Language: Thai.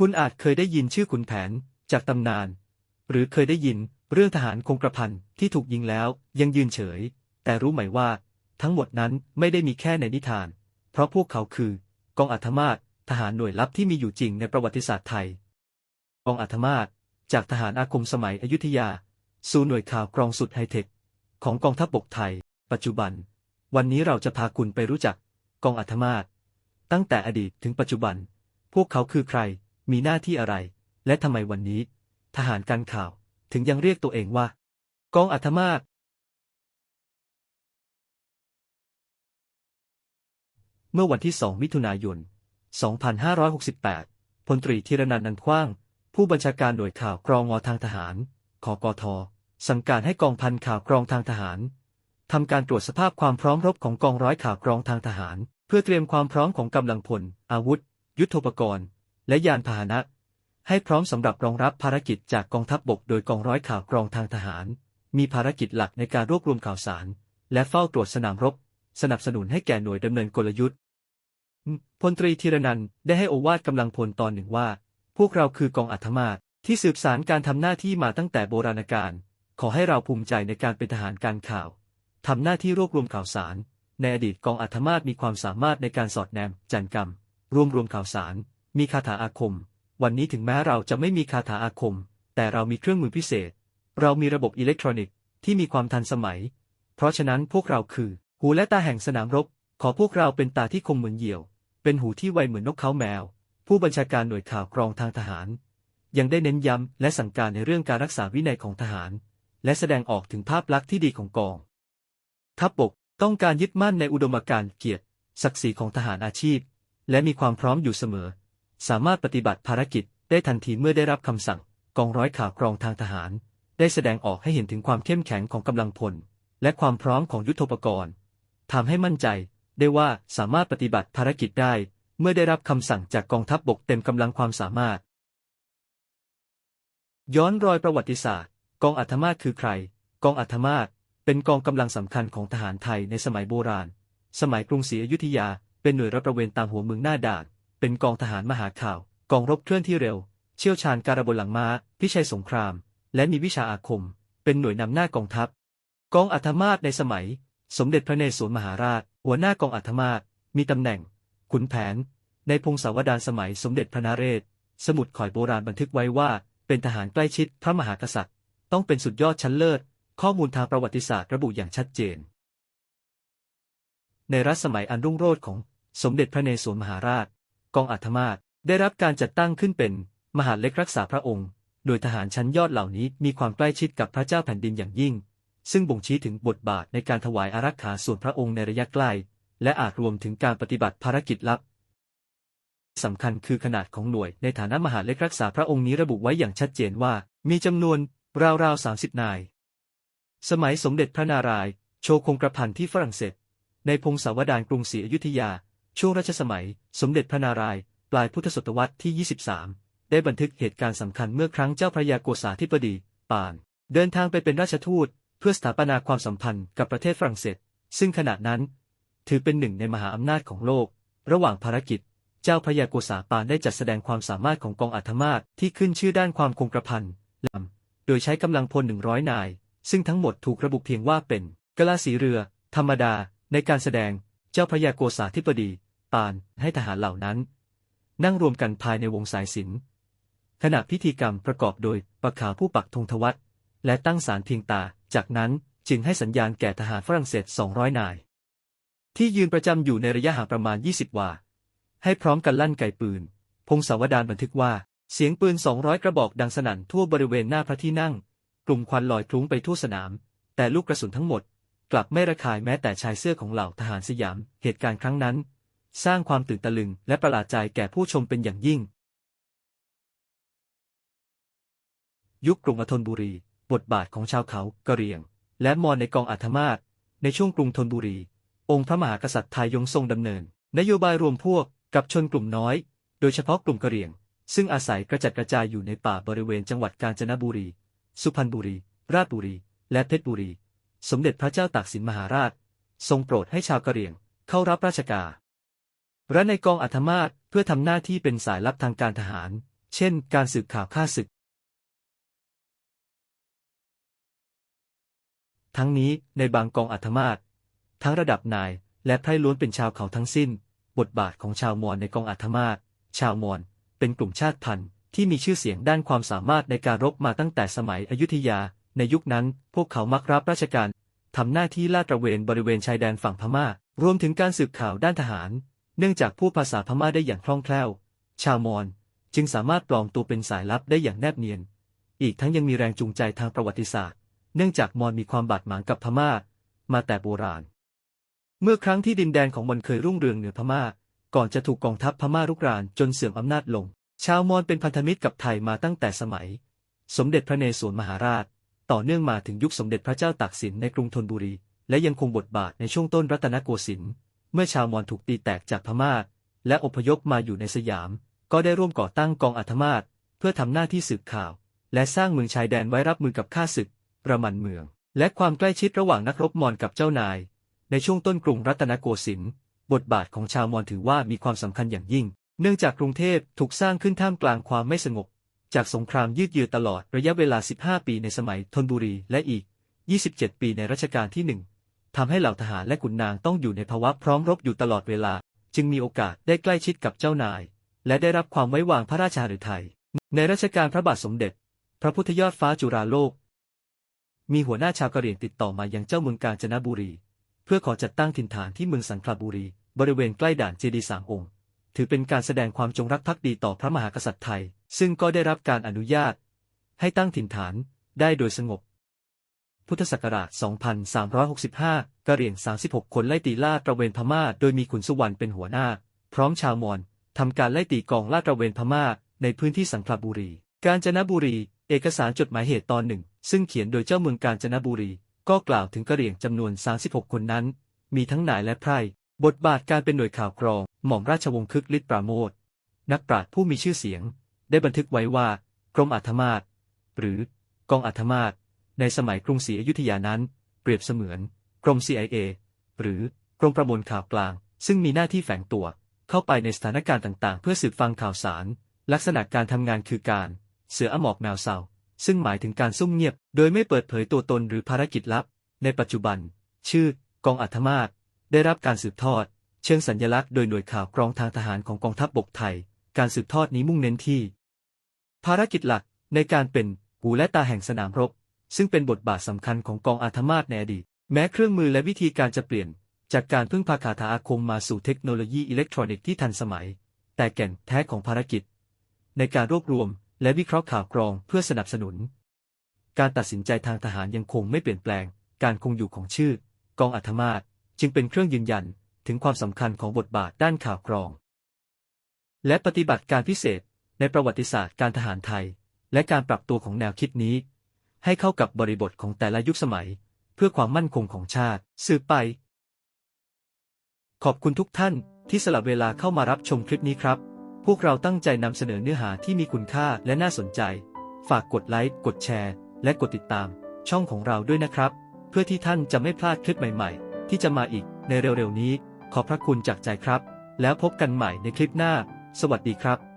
คุณอาจเคยได้ยินชื่อขุนแผนจากตำนาน หรือเคยได้ยินเรื่องทหารคงกระพันที่ถูกยิงแล้วยังยืนเฉย แต่รู้ไหมว่า ทั้งหมดนั้นไม่ได้มีแค่ในนิทาน เพราะพวกเขาคือกองอัธมาศทหารหน่วยลับที่มีอยู่จริงในประวัติศาสตร์ไทย กองอัธมาศจากทหารอาคมสมัยอยุธยา สู่หน่วยข่าวกรองสุดไฮเทค ของกองทัพบกไทย ปัจจุบัน วันนี้เราจะพาคุณไปรู้จักกองอัธมาศตั้งแต่อดีตถึงปัจจุบัน พวกเขาคือใคร มีหน้าที่อะไร และทำไมวันนี้ ทหารการข่าวถึงยังเรียกตัวเองว่า กองอัธมาศเมื่อวันที่ 2 มิถุนายน 2568 พลตรีธีรนันท์นันท์กว้าง ผู้บัญชาการหน่วยข่าวกรองงอทางทหารขกทสั่งการให้กองพันข่าวกรองทางทหารทำการตรวจสภาพความพร้อมรบของกองร้อยข่าวกรองทางทหาร เพื่อเตรียมความพร้อมของกำลังพล อาวุธ ยุทโธปกรณ์ และยานพาหนะ ให้พร้อมสำหรับรองรับภารกิจจากกองทัพบบกโดยกองร้อยข่าวกรองทางทหาร มีภารกิจหลักในการรวบรวมข่าวสาร และเฝ้าตรวจสนามรบ สนับสนุนให้แก่หน่วยดำเนินกลยุทธ์พลตรีธีรนันท์ได้ให้โอวาทกำลังพลตอนหนึ่งว่า พวกเราคือกองอัธมาศที่สืบสารการทำหน้าที่มาตั้งแต่โบราณกาลขอให้เราภูมิใจในการเป็นทหารการข่าวทำหน้าที่รวบรวมข่าวสาร ในอดีตกองอัธมาศมีความสามารถในการสอดแนม จันกรรม รวมรวมข่าวสาร มีคาถาอาคม วันนี้ถึงแม้เราจะไม่มีคาถาอาคม แต่เรามีเครื่องมือพิเศษ เรามีระบบอิเล็กทรอนิกส์ที่มีความทันสมัย เพราะฉะนั้นพวกเราคือ หูและตาแห่งสนามรบ ขอพวกเราเป็นตาที่คมเหมือนเหยี่ยว เป็นหูที่ไวเหมือนนกเขาแมว ผู้บัญชาการหน่วยข่าวกรองทางทหาร ยังได้เน้นย้ำและสั่งการในเรื่องการรักษาวินัยของทหาร และแสดงออกถึงภาพลักษณ์ที่ดีของกองทัพบกต้องการยึดมั่นในอุดมการณ์เกียรติ ศักดิ์ศรีของทหารอาชีพ และมีความพร้อมอยู่เสมอ สามารถปฏิบัติภารกิจได้ทันทีเมื่อได้รับคำสั่ง กองร้อยข่าวกรองทางทหาร ได้แสดงออกให้เห็นถึงความเข้มแข็งของกำลังพล และความพร้อมของยุทธปกรณ์ทำให้มั่นใจได้ว่าสามารถปฏิบัติภารกิจได้ เมื่อได้รับคำสั่งจากกองทัพบบกเต็มกำลังความสามารถ ย้อนรอยประวัติศาสตร์ กองอัธมาศคือใคร กองอัธมาศเป็นกองกำลังสำคัญของทหารไทยในสมัยโบราณ สมัยกรุงศรีอยุธยา เป็นหน่วยรับประเวนตามหัวเมืองหน้าด่าน เป็นกองทหารมหาข่าว กองรบเคลื่อนที่เร็ว เชี่ยวชาญการบนหลังม้า พิชัยสงคราม และมีวิชาอาคม เป็นหน่วยนำหน้ากองทัพ กองอัธมาศในสมัย สมเด็จพระนเรศวรมหาราช หัวหน้ากองอัธมาศมีตำแหน่ง ขุนแผน ในพงศาวดารสมัยสมเด็จพระนเรศ สมุดข่อยโบราณบันทึกไว้ว่า เป็นทหารใกล้ชิดพระมหากษัตริย์ ต้องเป็นสุดยอดชั้นเลิศ ข้อมูลทางประวัติศาสตร์ระบุอย่างชัดเจน ในรัชสมัยอันรุ่งโรจน์ของสมเด็จพระนเรศวรมหาราช กองอัธมาศได้รับการจัดตั้งขึ้นเป็น มหาเล็กรักษาพระองค์ โดยทหารชั้นยอดเหล่านี้มีความใกล้ชิดกับพระเจ้าแผ่นดินอย่างยิ่ง ซึ่งบ่งชี้ถึงบทบาทในการถวายอารักขาส่วนพระองค์ในระยะใกล้ และอาจรวมถึงการปฏิบัติภารกิจลับสำคัญคือขนาดของหน่วยในฐานะมหาเล็กรักษาพระองค์นี้ระบุไว้อย่างชัดเจนว่า มีจำนวนราวๆ30นาย สมัยสมเด็จพระนารายณ์โชคงกระพันที่ฝรั่งเศส ในพงศาวดารกรุงศรีอยุธยา ช่วงรัชสมัย สมเด็จพระนารายณ์ปลายพุทธศตวรรษที่ 23 ได้บันทึกเหตุการณ์สำคัญเมื่อครั้งเจ้าพระยาโกษาธิบดี ปาน เดินทางไปเป็นราชทูต เพื่อสถาปนาความสัมพันธ์กับประเทศฝรั่งเศส ซึ่งขณะนั้น ถือเป็นหนึ่งในมหาอำนาจของโลก ระหว่างภารกิจ เจ้าพระยาโกษาปานได้จัดแสดงความสามารถของกองอัธมาศที่ขึ้นชื่อด้านความคงกระพันลำโดยใช้กำลังพล100นาย ซึ่งทั้งหมดถูกระบุเพียงว่าเป็นกลาสีเรือ ธรรมดา ในการแสดง เจ้าพระยาโกษาธิบดี ปานให้ทหารเหล่านั้น นั่งรวมกันภายในวงสายสินขณะพิธีกรรมประกอบโดยประขาผู้ปักธงทวัตและตั้งสารเพียงตา จากนั้นจึงให้สัญญาณแก่ทหารฝรั่งเศส 200 นาย ที่ยืนประจำอยู่ในระยะห่างประมาณ 20 วา ให้พร้อมกันลั่นไกปืน พงศาวดารบันทึกว่า เสียงปืน 200 กระบอกดังสนั่นทั่วบริเวณหน้าพระที่นั่ง กลุ่มควันลอยคลุ้งไปทั่วสนาม แต่ลูกกระสุนทั้งหมด กลับไม่ระคายแม้แต่ชายเสื้อของเหล่าทหารสยาม เหตุการณ์ครั้งนั้น สร้างความตื่นตะลึงและประหลาดใจแก่ผู้ชมเป็นอย่างยิ่ง ยุคกรุงอธนบุรี บทบาทของชาวเขากะเหรี่ยง และมอญในกองอัธมาศในช่วงกรุงธนบุรี องค์พระมหากษัตริย์ไทยยงทรงดำเนิน นโยบายรวมพวกกับชนกลุ่มน้อย โดยเฉพาะกลุ่มกะเหรี่ยง ซึ่งอาศัยกระจัดกระจายอยู่ในป่าบริเวณจังหวัดกาญจนบุรี สุพรรณบุรี ราชบุรี และเพชรบุรี สมเด็จพระเจ้าตากสินมหาราช ทรงโปรดให้ชาวกะเหรี่ยงเข้ารับราชการ และในกองอัธมาศเพื่อทำหน้าที่เป็นสายลับทางการทหาร เช่น การสืบข่าวฆ่าศึก ทั้งนี้ในบางกองอัธมาศทั้งระดับนายและไพร่ล้วนเป็นชาวเขาทั้งสิ้น บทบาทของชาวมอญในกองอัธมาศชาวมอญเป็นกลุ่มชาติพันธุ์ที่มีชื่อเสียงด้านความสามารถในการรบมาตั้งแต่สมัยอยุธยา ในยุคนั้น พวกเขามักรับราชการทำหน้าที่ลาดตระเวนบริเวณชายแดนฝั่งพม่า รวมถึงการสืบข่าวด้านทหาร เนื่องจากพูดภาษาพม่าได้อย่างคล่องแคล่ว ชาวมอญจึงสามารถปลอมตัวเป็นสายลับได้อย่างแนบเนียน อีกทั้งยังมีแรงจูงใจทางประวัติศาสตร์ เนื่องจากมอญมีความบาดหมางกับพม่า มาแต่โบราณ เมื่อครั้งที่ดินแดนของมอญเคยรุ่งเรืองเหนือพม่า ก่อนจะถูกกองทัพพม่ารุกรานจนเสื่อมอำนาจลง ชาวมอญเป็นพันธมิตรกับไทยมาตั้งแต่สมัย สมเด็จพระเรศวรมหาราช ต่อเนื่องมาถึงยุคสมเด็จพระเจ้าตากสินในกรุงธนบุรี และยังคงบทบาทในช่วงต้นรัตนโกสินทร์ เมื่อชาวมอญถูกตีแตกจากพม่า และอพยพมาอยู่ในสยาม ก็ได้ร่วมก่อตั้งกองอัธมาศเพื่อทำหน้าที่สืบข่าว และสร้างเมืองชายแดนไว้รับมือกับข้าศึก ประมันเมือง และความใกล้ชิดระหว่างนักรบมอญกับเจ้านาย ในช่วงต้นกรุงรัตนโกสินทร์บทบาทของชาวมอญถือว่ามีความสำคัญอย่างยิ่ง เนื่องจากกรุงเทพถูกสร้างขึ้นท่ามกลางความไม่สงบ จากสงครามยืดเยื้อตลอดระยะเวลา 15 ปีในสมัยธนบุรีและอีก 27 ปีในรัชกาลที่หนึ่ง ทำให้เหล่าทหารและขุนนางต้องอยู่ในภาวะพร้อมรบอยู่ตลอดเวลา จึงมีโอกาสได้ใกล้ชิดกับเจ้านาย และได้รับความไว้วางพระราชาหฤทัยในรัชกาลพระบาทสมเด็จ พระพุทธยอดฟ้าจุฬาโลก มีหัวหน้าชาวกะเหรี่ยงติดต่อมายังเจ้าเมืองกาญจนบุรี เพื่อขอจัดตั้งถิ่นฐานที่เมืองสังขละบุรี บริเวณใกล้ด่านเจดีสามองค์ ถือเป็นการแสดงความจงรักภักดีต่อพระมหากษัตริย์ไทย ซึ่งก็ได้รับการอนุญาต ให้ตั้งถิ่นฐานได้โดยสงบ พุทธศักราช 2365 กะเหรี่ยง 36 คนไล่ตีลาดตระเวนพม่า โดยมีขุนสุวรรณเป็นหัวหน้า พร้อมชาวมอญทำการไล่ตีกองลาดตระเวนพม่า ในพื้นที่สังขละบุรี กาญจนบุรี เอกสารจดหมายเหตุตอนหนึ่ง ซึ่งเขียนโดยเจ้าเมืองกาญจนบุรี ก็กล่าวถึงกะเหรี่ยงจำนวน 36 คนนั้น มีทั้งนายและไพร่ บทบาทการเป็นหน่วยข่าวกรอง หม่อมราชวงศ์คึกฤทธิ์ปราโมทนักปราชญ์ผู้มีชื่อเสียง ได้บันทึกไว้ว่า กรมอัธมาศหรือกองอัธมาศ ในสมัยกรุงศรีอยุธยานั้น เปรียบเสมือน กรม CIA หรือกรมประมวลข่าวกลาง ซึ่งมีหน้าที่แฝงตัว เข้าไปในสถานการณ์ต่างๆ เพื่อสืบฟังข่าวสาร ลักษณะการทำงานคือการ เสืออหมอกแมวเศร้าซึ่งหมายถึงการซุ่มเงียบ โดยไม่เปิดเผยตัวตนหรือภารกิจลับ ในปัจจุบัน ชื่อกองอัธมาศได้รับการสืบทอด เชิงสัญลักษณ์โดยหน่วยข่าวกรองทางทหารของกองทัพบบกไทย การสืบทอดนี้มุ่งเน้นที่ ภารกิจหลักในการเป็นหูและตาแห่งสนามรบ ซึ่งเป็นบทบาทสำคัญของกองอาธมาศในอดีต แม้เครื่องมือและวิธีการจะเปลี่ยน จากการพึ่งพาคาถาอาคมมาสู่เทคโนโลยีอิเล็กทรอนิกส์ที่ทันสมัย แต่แก่นแท้ของภารกิจ ในการรวบรวม และวิเคราะห์ข่าวกรองเพื่อสนับสนุน การตัดสินใจทางทหารยังคงไม่เปลี่ยนแปลง การคงอยู่ของชื่อ กองอัธมาศจึงเป็นเครื่องยืนยันถึงความสำคัญของบทบาทด้านข่าวกรอง และปฏิบัติการพิเศษในประวัติศาสตร์การทหารไทย และการปรับตัวของแนวคิดนี้ ให้เข้ากับบริบทของแต่ละยุคสมัย เพื่อความมั่นคงของชาติ สืบไป ขอบคุณทุกท่านที่สละเวลาเข้ามารับชมคลิปนี้ครับ พวกเราตั้งใจนำเสนอเนื้อหาที่มีคุณค่าและน่าสนใจ ฝากกดไลค์ กดแชร์ และกดติดตาม ช่องของเราด้วยนะครับ เพื่อที่ท่านจะไม่พลาดคลิปใหม่ ๆ ที่จะมาอีกในเร็วๆนี้ ขอบพระคุณจากใจครับ แล้วพบกันใหม่ในคลิปหน้า สวัสดีครับ